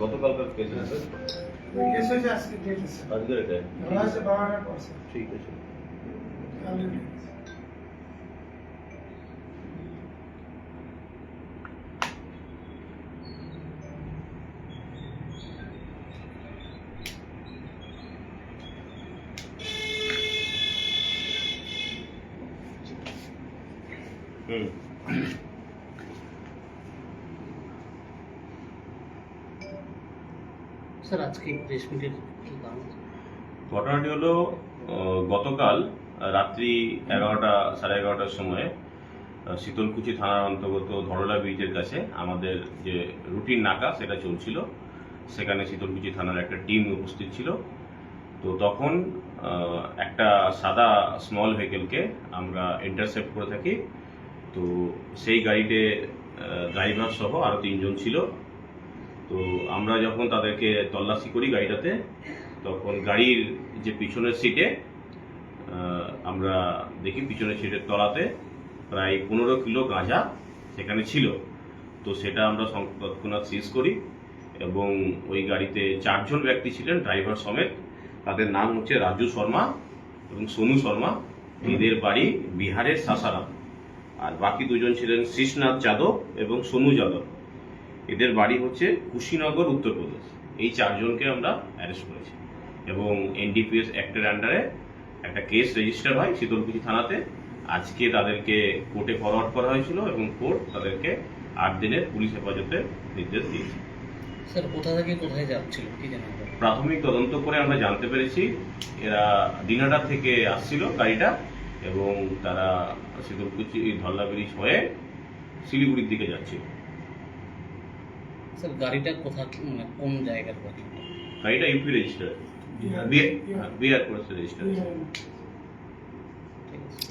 গতকালকার case sir case হয়েছে আজকে date আছে। ধরা পর। ঠিক আছে। হুম। স্যার, আজকে প্রেস মিটের কি কারণ? ঘটনাটি হলো গতকাল রাত্রি এগারোটা, সাড়ে এগারোটার সময় শীতলকুচি থানার অন্তর্গত ধরলা ব্রিজের কাছে আমাদের যে রুটিন নাকা, সেটা চলছিল। সেখানে শীতলকুচি থানার একটা টিম উপস্থিত ছিল। তো তখন একটা সাদা স্মল ভেহিকেলকে আমরা ইন্টারসেপ্ট করে থাকি। তো সেই গাড়িতে ড্রাইভার সহ আরও তিনজন ছিল। তো আমরা যখন তাদেরকে তল্লাশি করি গাড়িটাতে, তখন গাড়ির যে পিছনের সিটে আমরা দেখি পিছনের সিটের তলাতে প্রায় পনেরো কিলো গাঁজা সেখানে ছিল। তো সেটা আমরা তৎক্ষণাৎ সিজ করি এবং ওই গাড়িতে চারজন ব্যক্তি ছিলেন ড্রাইভার সমেত। তাদের নাম হচ্ছে রাজু শর্মা এবং সোনু শর্মা। এদের বাড়ি বিহারের সাসারাম। আর বাকি দুজন ছিলেন শীষনাথ যাদব এবং সোনু যাদব। এদের বাড়ি হচ্ছে কুশিনগর উত্তরপ্রদেশ এই চারজনকে আমরা অ্যারেস্ট করেছি। এবং এনডিপিএস অ্যাক্টের আন্ডারে একটা কেস রেজিস্টার হয় শীতলকুচি থানাতে। আজকে তাদেরকে কোর্টে ফরওয়ার্ড করা হয়েছিল এবং কোর্ট তাদেরকে আট দিনের পুলিশ হেফাজতে নির্দেশ দিয়েছে। স্যার কোথা থেকে কোথায় যাচ্ছিল কি প্রাথমিক তদন্ত করে আমরা জানতে পেরেছি এরা দিনাটা থেকে আসছিল গাড়িটা এবং তারা শীতলকুচি ধল্লা ব্রিজ হয়ে শিলিগুড়ির দিকে যাচ্ছিল। স্যার গাড়িটা কোথা মানে কোন জায়গার কথা? গাড়িটা ইউপি রেজিস্টার বিহার- করেছে রেজিস্টার বিহার- ঠিক আছে।